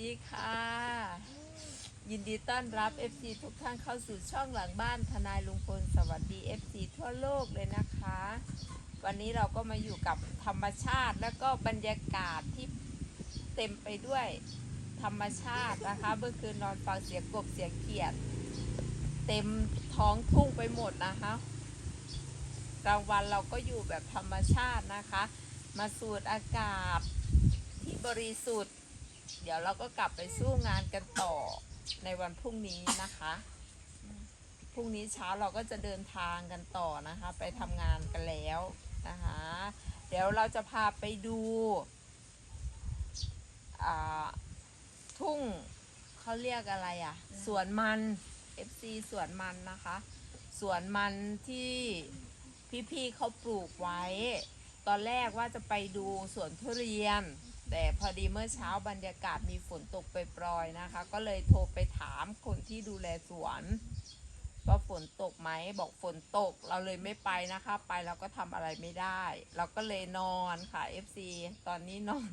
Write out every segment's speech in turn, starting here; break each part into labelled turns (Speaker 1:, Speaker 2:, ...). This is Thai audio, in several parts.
Speaker 1: ดีค่ะ ยินดีต้อนรับ FC ทุกท่านเข้าสู่ช่องหลังบ้านทนายลุงพลสวัสดี FC ทั่วโลกเลยนะคะ วันนี้เราก็มาอยู่กับธรรมชาติแล้วก็บรรยากาศที่เต็มไปด้วยธรรมชาตินะคะเมื่อคืนนอนฟังเสียงกบเสียงเขียด เต็มท้องทุ่งไปหมดนะคะกลางวันเราก็อยู่แบบธรรมชาตินะคะ มาสูดอากาศที่บริสุทธิ์ เดี๋ยวเราก็กลับไปสู้งานกันต่อในวันพรุ่งนี้นะคะ พรุ่งนี้เช้าเราก็จะเดินทางกันต่อนะคะ ไปทำงานกันแล้วนะคะ เดี๋ยวเราจะพาไปดูอ่าทุ่งเขาเรียกอะไรอะ่ะ สวนมัน FC สวนมันนะคะ สวนมันที่พี่ๆเขาปลูกไว้ ตอนแรกว่าจะไปดูสวนทุเรียน แต่พอดีเมื่อเช้าบรรยากาศมีฝนตกไปปรอยนะคะ ก็เลยโทรไปถามคนที่ดูแลสวนว่าฝนตกไหมบอกฝนตกเราเลยไม่ไปนะคะ ไปเราก็ทำอะไรไม่ได้ เราก็เลยนอนค่ะ FC ตอนนี้นอน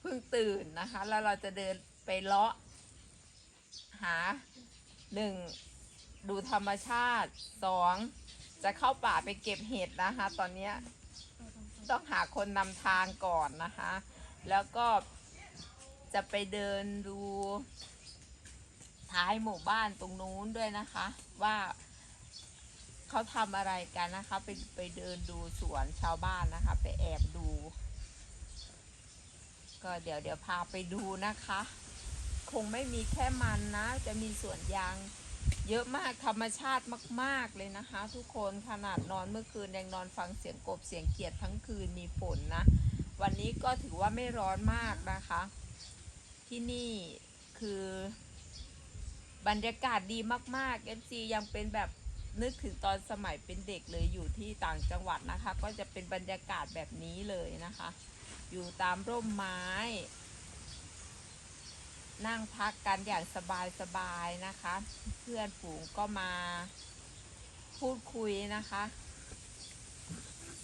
Speaker 1: เพิ่งตื่นนะคะ แล้วเราจะเดินไปเลาะ หาหนึ่งดูธรรมชาติสองจะเข้าป่าไปเก็บเห็ดนะคะ ตอนนี้ต้องหาคนนำทางก่อนนะคะ แล้วก็จะไปเดินดูท้ายหมู่บ้านตรงนู้นด้วยนะคะ ว่าเขาทำอะไรกันนะคะไปไปเดินดูสวนชาวบ้านนะคะ ไปแอบดู ก็เดี๋ยวเดี๋ยวพาไปดูนะคะ คงไม่มีแค่มันนะ จะมีสวนยางเยอะมากธรรมชาติมาก ๆ เลยนะคะ ทุกคนขนาดนอนเมื่อคืนยังนอนฟังเสียงกบเสียงเขียดทั้งคืนมีฝนนะ วันนี้ก็ถือว่าไม่ร้อนมากนะคะ ที่นี่คือบรรยากาศดีมากๆ MC ยังเป็นแบบนึกถึงตอนสมัยเป็นเด็กเลยอยู่ที่ต่างจังหวัดนะคะ ก็จะเป็นบรรยากาศแบบนี้เลยนะคะ อยู่ตามร่มไม้ นั่งพักกันอย่างสบายๆนะคะ เพื่อนฝูงก็มาพูดคุยนะคะ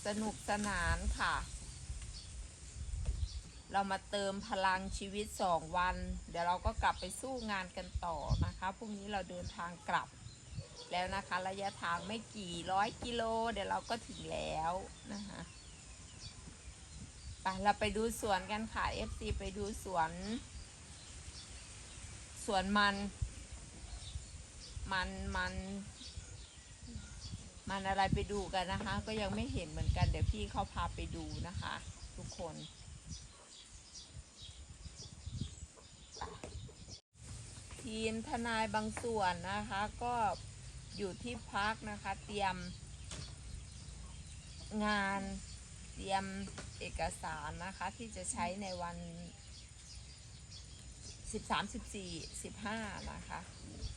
Speaker 1: สนุกสนานค่ะ เรามาเติมพลังชีวิตสองวัน เดี๋ยวเราก็กลับไปสู้งานกันต่อนะคะพรุ่งนี้เราเดินทางกลับ แล้วนะคะระยะทางไม่กี่ร้อยกิโล เดี๋ยวเราก็ถึงแล้วนะคะไปเราไปดูสวนกันค่ะ FC ไปดูสวน สวนมัน มันมันมันอะไรไปดูกันนะคะ ก็ยังไม่เห็นเหมือนกัน เดี๋ยวพี่เขาพาไปดูนะคะ ทุกคน ทีมทนายบางส่วนนะคะก็อยู่ที่พักนะคะเตรียมงานเตรียมเอกสารนะคะที่จะใช้ในวัน 13 14 15 นะคะ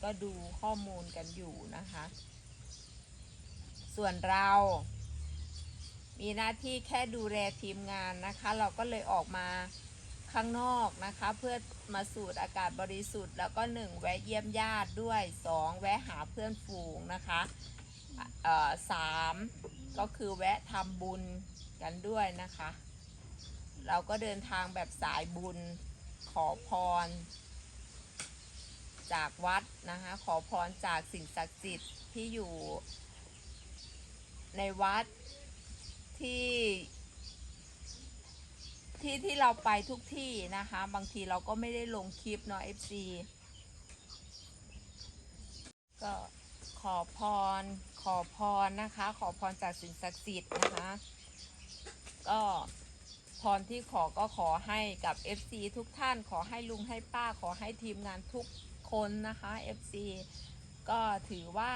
Speaker 1: ก็ดูข้อมูลกันอยู่นะคะ ส่วนเรามีหน้าที่แค่ดูแลทีมงานนะคะ เราก็เลยออกมา ข้างนอกนะคะ เพื่อมาสูดอากาศบริสุทธิ์ แล้วก็หนึ่งแวะเยี่ยมญาติด้วยสองแวะหาเพื่อนฝูงนะคะเอ่อสามก็คือแวะทำบุญกันด้วยนะคะ เราก็เดินทางแบบสายบุญขอพร จากวัดนะคะ ขอพรจากสิ่งศักดิ์สิทธิ์ที่อยู่ในวัดที่ ที่ที่เราไปทุกที่นะคะ บางทีเราก็ไม่ได้ลงคลิปเนาะ FC ก็ขอพร ขอพรนะคะ ขอพรจากสิ่งศักดิ์สิทธิ์นะคะ ก็พรที่ขอก็ขอให้กับ FC ทุกท่าน ขอให้ลุงให้ป้า ขอให้ทีมงานทุกคนนะคะ FC ก็ถือว่า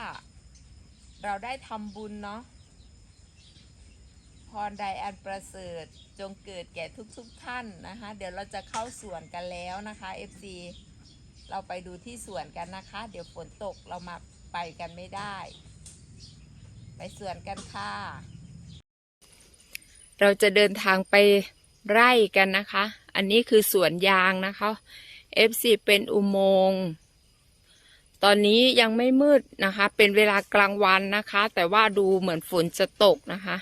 Speaker 1: เราได้ทำบุญเนาะ พรใดอันประเสริฐจงเกิดแก่ทุกๆทท่านนะคะ เดี๋ยวเราจะเข้าสวนกันแล้วนะคะ FC เราไปดูที่สวนกันนะคะ เดี๋ยวฝนตกเรามาไปกันไม่ได้ ไปสวนกันค่ะ เราจะเดินทางไปไร่กันนะคะ อันนี้คือสวนยางนะคะ FC เป็นอุโมงค์ตอนนี้ยังไม่มืดนะคะ เป็นเวลากลางวันนะคะ แต่ว่าดูเหมือนฝนจะตกนะคะ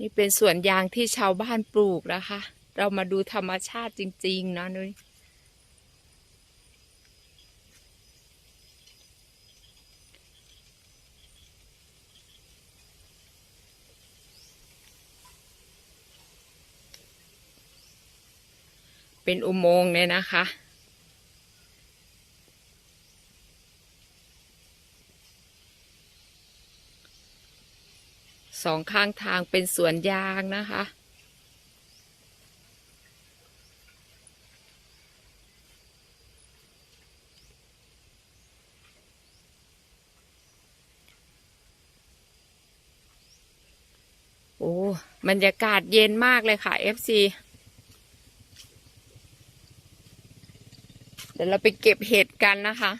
Speaker 1: นี่เป็นสวนยางที่ชาวบ้านปลูกนะคะ เรามาดูธรรมชาติจริงๆนะนุ้ยเป็นอุโมงค์เนี่ยนะคะ องข้างทางเป็นสวนยางนะคะ โอ้บรรยากาศเย็นมากเลยค่ะ FC เดี๋ยวเราไปเก็บเห็ดกันนะคะ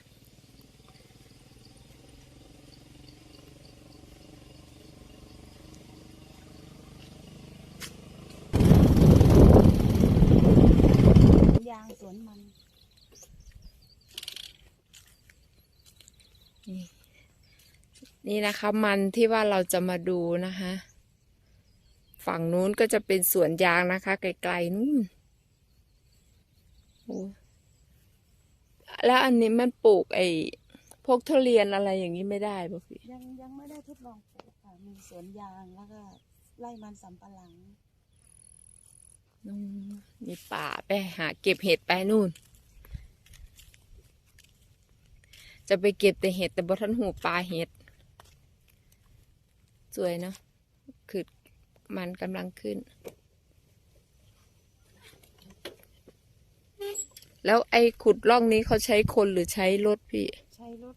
Speaker 2: ยางสวนมัน
Speaker 1: นี่นะคะมันที่ว่าเราจะมาดูนะคะ ฝั่งนู้นก็จะเป็นสวนยางนะคะ ไกลๆนู่นโอ้แล้วอันนี้มันปลูกไอ้พวกทุเรียนอะไรอย่างนี้ไม่ได้ป่ะพี่
Speaker 2: ยังยังไม่ได้ทดลองปลูกค่ะมีสวนยางแล้วก็ไร่มันสำปะหลัง
Speaker 1: อืมมีป่าไปหาเก็บเห็ดไปนู่น จะไปเก็บแต่เห็ดแต่บทันหูปลาเห็ด สวยเนาะคือมันกำลังขึ้น แล้วไอ้ขุดร่องนี้เขาใช้คนหรือใช้รถพี่
Speaker 2: ใช้รถ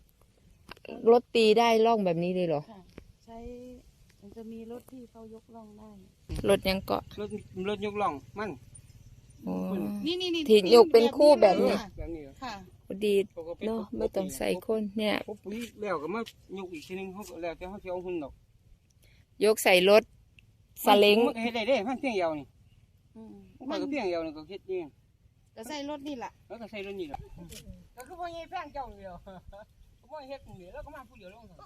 Speaker 1: รถตีได้ร่องแบบนี้เลยเหรอ
Speaker 2: ค่ะ ใช้มันจะมีรถที่เขายกล่องได้
Speaker 1: รถยังเกาะ
Speaker 3: รถรถยกล่องมัน
Speaker 1: อ๋อ
Speaker 2: นี่นี่นี่
Speaker 1: ที่ยกเป็นคู่แบบนี้
Speaker 2: ค่ะ
Speaker 3: แบบนี้เหรอ
Speaker 2: ค่ะ
Speaker 1: พอ ดี
Speaker 3: ปกติ
Speaker 1: เนาะไม่ต้องใส่คนเนี่ย
Speaker 3: พอปุ๋ยแล้วก็มายกอีกทีนึงเขาก็แล้วแต่เขาจะเอาหุ่นดอก
Speaker 1: ยกใส่รถสเล้ง
Speaker 3: มันก็เฮ็ดได้เด้มันเพียงเดียวนี่
Speaker 2: อืม
Speaker 3: มันก็เพียงเดียวนี่ก็เฮ็ดเอง
Speaker 2: ก็ใช้รถนี่แหละ
Speaker 3: แล้วก็ใส่รถนี่แหละก็คือว่าใหญ่แพงเจ้าเดียวก็ว่าเฮ็ดนี่แล้วก็มาผู้เดียวลงซั่น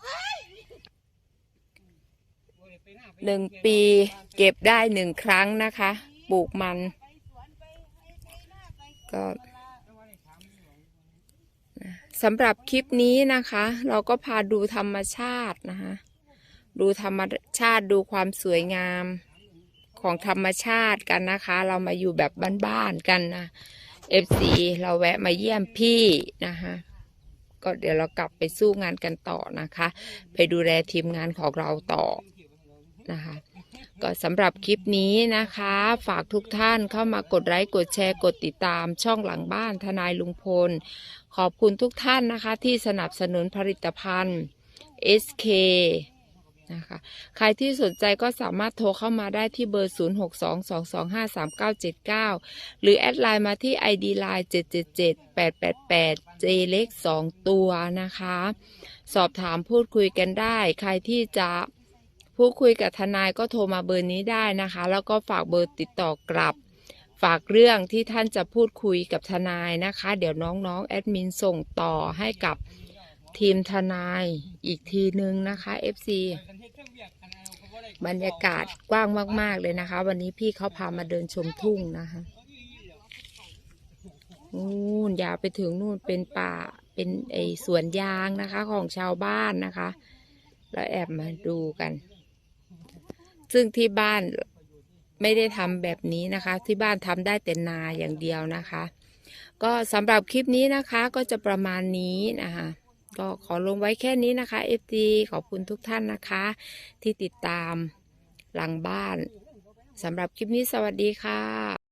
Speaker 1: หนึ่งปีเก็บได้หนึ่งครั้งนะคะ ปลูกมัน ก็ สำหรับคลิปนี้นะคะ เราก็พาดูธรรมชาตินะคะ ดูธรรมชาติดูความสวยงามของธรรมชาติกันนะคะ เรามาอยู่แบบบ้านๆกันนะ FC เราแวะมาเยี่ยมพี่นะคะก็เดี๋ยวเรากลับไปสู้งานกันต่อนะคะ ไปดูแลทีมงานของเราต่อนะคะ ก็สำหรับคลิปนี้นะคะ ฝากทุกท่านเข้ามากดไลค์กดแชร์กดติดตามช่องหลังบ้านทนายลุงพล ขอบคุณทุกท่านนะคะ ที่สนับสนุนผลิตภัณฑ์ SK นะคะใครที่สนใจก็สามารถโทรเข้ามาได้ที่เบอร์ 0622253979 หรือแอดไลน์มาที่ ID Line 777888 J เล็ก2ตัวนะคะ สอบถามพูดคุยกันได้ ใครที่จะ พูดคุยกับทนายก็โทรมาเบอร์นี้ได้นะคะ แล้วก็ฝากเบอร์ติดต่อกลับ ฝากเรื่องที่ท่านจะพูดคุยกับทนายนะคะ เดี๋ยวน้องๆแอดมินส่งต่อให้กับทีมทนายอีกทีนึงนะคะ FC บรรยากาศกว้างมาก ๆ เลยนะคะ วันนี้พี่เขาพามาเดินชมทุ่งนะคะนู่นยาวไปถึงนู่นเป็นป่าเป็นไอสวนยางนะคะของชาวบ้านนะคะ แล้วแอบมาดูกัน ซึ่งที่บ้านไม่ได้ทำแบบนี้นะคะ ที่บ้านทำได้แต่นาอย่างเดียวนะคะ ก็สำหรับคลิปนี้นะคะก็จะประมาณนี้นะคะก็ขอลงไว้แค่นี้นะคะ FD ขอบคุณทุกท่านนะคะ ที่ติดตามหลังบ้านสำหรับคลิปนี้สวัสดีค่ะ